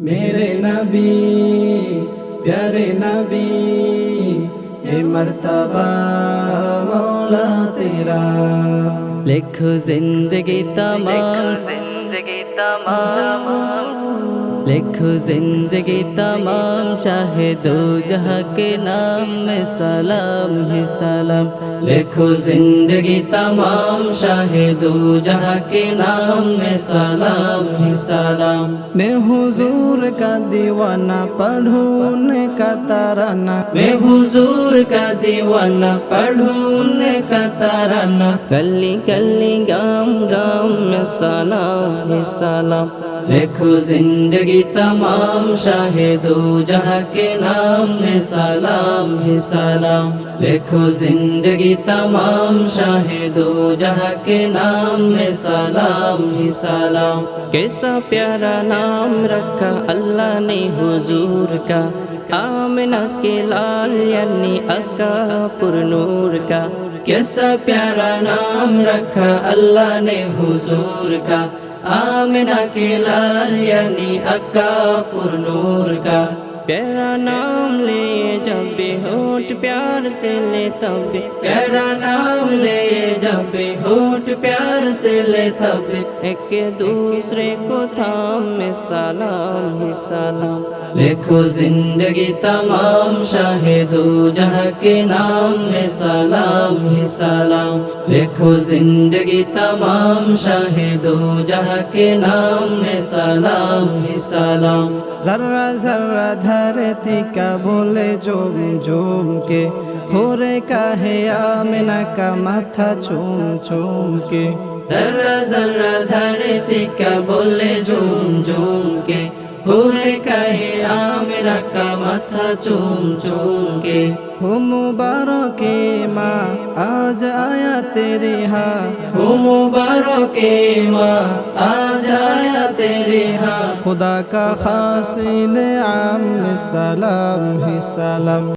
میرے نبی پیارے نبی اے مرتبہ مولا تیرا لکھو زندگی تمام زندگی تمام لکھو زندگی تمام شاہد جہاں کے نام میں سلام ہی سلام۔ لکھو زندگی تمام شاہد جہاں کے نام میں سلام ہی سلام۔ میں حضور کا دیوانہ پڑھونے کا ترانہ۔ میں حضور کا دیوانہ پڑھونے کا ترانہ۔ گلی گلی گام گام میں سلام ہی سلام۔ لکھو زندگی تمام شاہد جہاں کے نام میں سلام ہی سلام۔ لکھو زندگی تمام شاہد جہاں کے نام میں سلام ہی سلام۔ کیسا پیارا نام رکھا اللہ نے حضور کا۔ آمنہ کے لال یعنی اکا پر نور کا۔ کیسا پیارا نام رکھا اللہ نے حضور کا۔ آمنہ کے لال یعنی اکا پر نور کا پیارا نام لے جب بھی ہوٹ پیار سے لے تب بھی پیارا نام لے جب بھی ہوٹ پیار سے لے تب ایک دوسرے کو تھام، میں سلام ہی سلام۔ لکھو زندگی تمام شاہد و جہاں کے نام، میں سلام ہی سلام۔ لکھو زندگی تمام شاہد و جہاں کے نام، میں سلام ہی سلام۔ ذرہ ذرہ دھرتی کا بولے جوم جوم کے۔ ہو رے کا ہے آمنہ کا ماتھا چوم چوم کے۔ ذرہ ذرہ دھرتی کا بولے جوم جوم کے ہو رے کا ہے آمنہ کا ماتھا چوم چوم کے ہو مبارک ماں آج آیا تیری ہاں ہو مبارک ماں آج آیا تیری ہاں خدا کا خاص نعام سلام ہی سلام